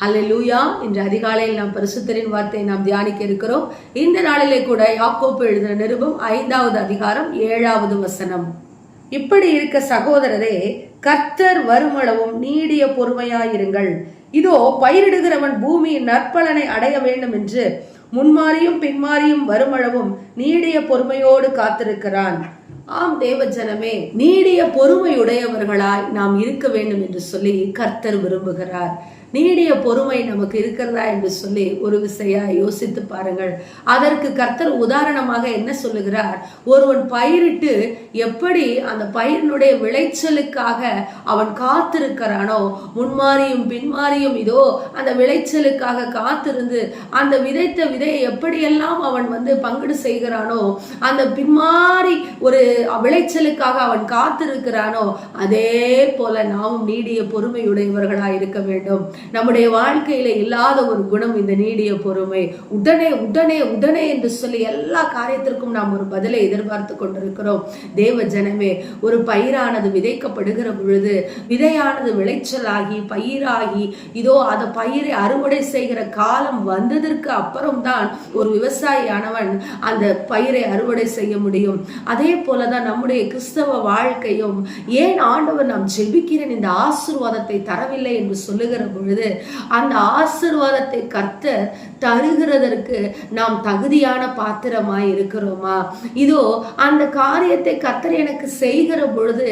லூயா இன்று அதிகாலையில் நாம் பரிசுத்தரின் வார்த்தையை நாம் தியானிக்க இருக்கிறோம். இந்த நாளிலே கூட யாக்கோப்பு எழுதின நிருபம் ஐந்தாவது அதிகாரம் ஏழாவது வசனம். இப்படி இருக்க சகோதரரே கர்த்தர் வருமளவும் நீடிய பொறுமையாயிருங்கள். இதோ பயிரிடுகிறவன் பூமியின் நற்பலனை அடைய வேண்டும் என்று முன்மாறியும் பின்மாறியும் வருமளவும் நீடிய பொறுமையோடு காத்திருக்கிறான். ஆம் தேவ ஜனமே நீடிய பொறுமையுடையவர்களாய் நாம் இருக்க வேண்டும் என்று சொல்லி கர்த்தர் விரும்புகிறார். நீடிய பொறுமை நமக்கு இருக்கிறதா என்று சொல்லி ஒரு விசையா யோசித்து பாருங்கள். அதற்கு கர்த்தர் உதாரணமாக என்ன சொல்லுகிறார்? ஒருவன் பயிரிட்டு எப்படி அந்த பயிரினுடைய விளைச்சலுக்காக அவன் காத்திருக்கிறானோ முன்மாறியும் பின்மாறியும் இதோ அந்த விளைச்சலுக்காக காத்திருந்து அந்த விதைத்த விதையை எப்படியெல்லாம் அவன் வந்து பங்கீடு செய்கிறானோ அந்த பின்மாறி ஒரு விளைச்சலுக்காக அவன் காத்திருக்கிறானோ அதே போல நாமும் நீடிய பொறுமையுடையவர்களாக இருக்க வேண்டும். நம்முடைய வாழ்க்கையில இல்லாத ஒரு குணம் இந்த நீடிய பொறுமை. உடனே உடனே உடனே என்று சொல்லி எல்லா காரியத்திற்கும் நாம் ஒரு பதிலை எதிர்பார்த்து கொண்டிருக்கிறோம். தேவ ஜனமே ஒரு பயிரானது விதைக்கப்படுகிற பொழுது விதையானது விளைச்சலாகி பயிராகி இதோ அந்த பயிரை அறுவடை செய்கிற காலம் வந்ததற்கு அப்புறம்தான் ஒரு விவசாயியானவன் அந்த பயிரை அறுவடை செய்ய முடியும். அதே போலதான் நம்முடைய கிறிஸ்தவ வாழ்க்கையும் ஏன் ஆண்டவர் நாம் ஜெபிக்கிறேன் இந்த ஆசீர்வாதத்தை தரவில்லை என்று சொல்லுகிற பொழுது அந்த ஆசிர்வாதத்தை கர்த்தர் தருகிறதற்கு நாம் தகுதியான பாத்திரமாய் இருக்கிறோமா? இதோ அந்த காரியத்தை கத்தர் எனக்கு செய்கிற பொழுது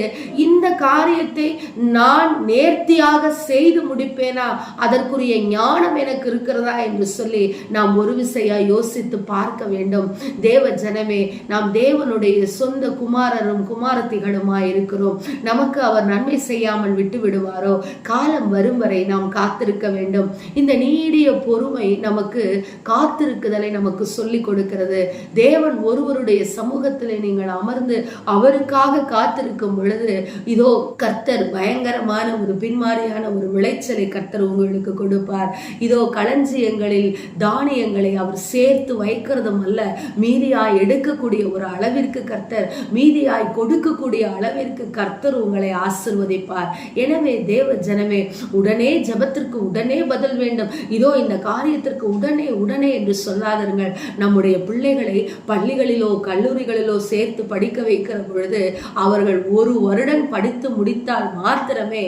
இந்த காரியத்தை நான் நேர்த்தியாக செய்து முடிப்பேனா? அதற்குரிய ஞானம் எனக்கு இருக்கிறதா என்று சொல்லி நாம் ஒரு விசையா யோசித்து பார்க்க வேண்டும். தேவ ஜனமே நாம் தேவனுடைய சொந்த குமாரரும் குமாரத்திகளுமாய் இருக்கிறோம். நமக்கு அவர் நன்மை செய்யாமல் விட்டு விடுவாரோ? காலம் வரும் வரை நாம் காத்திருக்க வேண்டும். இந்த நீடிய பொறுமை நமக்கு நமக்கு காத்திருக்குதலை நமக்கு சொல்லிக் கொடுக்கிறது. தேவன் ஒருவருடைய சமூகத்தில் நீங்கள் அமர்ந்து அவருக்காக காத்திருக்கும் பொழுது இதோ கர்த்தர் பயங்கரமான ஒரு பின்மாரியான ஒரு விளைச்சலை கர்த்தர் உங்களுக்கு கொடுப்பார். இதோ களஞ்சியங்களில் தானியங்களை அவர் சேர்த்து வைக்கிறதும் அல்ல மீதியாய் எடுக்கக்கூடிய ஒரு அளவிற்கு கர்த்தர் மீதியாய் கொடுக்கக்கூடிய அளவிற்கு கர்த்தர் உங்களை ஆசிர்வதிப்பார். எனவே தேவ ஜனமே உடனே ஜபத்திற்கு உடனே பதில் வேண்டும். இதோ இந்த காரியத்திற்கு உடனே உடனே உடனே என்று சொல்லாதீர்கள் நம்முடைய பிள்ளைகளை பள்ளிகளிலோ கல்லூரிகளிலோ சேர்த்து படிக்க வைக்கிற பொழுது அவர்கள் ஒரு வருடம் படித்து முடித்தால் மாத்திரமே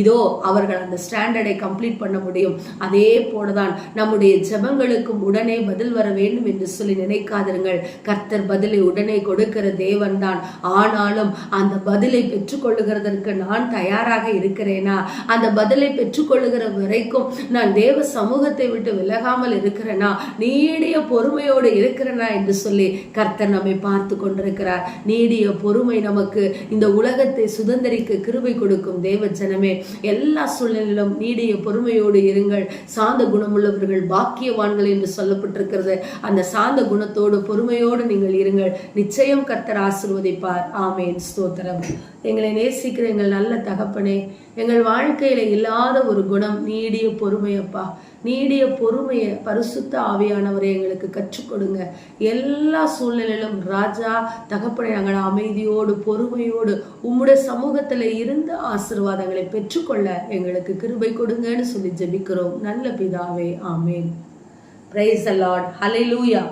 இதோ அவர்கள் அந்த ஸ்டாண்டர்டை கம்ப்ளீட் பண்ண முடியும். அதே போலதான் நம்முடைய ஜெபங்களுக்கும் உடனே பதில் வர வேண்டும் என்று சொல்லி நினைக்காதிருங்கள். கர்த்தர் பதிலை உடனே கொடுக்கிற தேவன் தான் ஆனாலும் அந்த பதிலை பெற்றுக்கொள்ளுகிறதற்கு நான் தயாராக இருக்கிறேனா? அந்த பதிலை பெற்றுக்கொள்ளுகிற வரைக்கும் நான் தேவ சமூகத்தை விட்டு விலகாமல் இருக்கிறனா? நீடிய பொறுமையோடு இருக்கிறனா என்று சொல்லி கர்த்தர் நம்மை பார்த்து கொண்டிருக்கிறார். நீடிய பொறுமை நமக்கு இந்த உலகத்தை சுதந்திரிக்க கிருபை கொடுக்கும் தேவ ஜனமே. எல்லா சூழ்நிலையிலும் நீடிய பொறுமையோடு இருங்கள். சாந்த குணமுள்ளவர்கள் பாக்கியவான்கள் என்று சொல்லப்பட்டிருக்கிறது. அந்த சாந்த குணத்தோடு பொறுமையோடு நீங்கள் இருங்கள். நிச்சயம் கர்த்தர் ஆசிர்வதிப்பார். ஆமேன். ஸ்தோத்திரம். எங்களை நேசிக்கிற எங்கள் நல்ல தகப்பனே எங்கள் வாழ்க்கையில இல்லாத ஒரு குணம் நீடிய பொறுமையப்பா நீடிய பொறுமையை பரிசுத்த ஆவியானவரை எங்களுக்கு கற்றுக் கொடுங்க. எல்லா சூழ்நிலையிலும் ராஜா தகப்பனை நாங்கள் அமைதியோடு பொறுமையோடு உம்முடைய சமூகத்தில் இருந்து ஆசீர்வாதங்களை பெற்றுக்கொள்ள எங்களுக்கு கிருபை கொடுங்கன்னு சொல்லி ஜெபிக்கிறோம். நல்ல பிதாவே ஆமேன். பிரைஸ் அலாட் ஹalleluya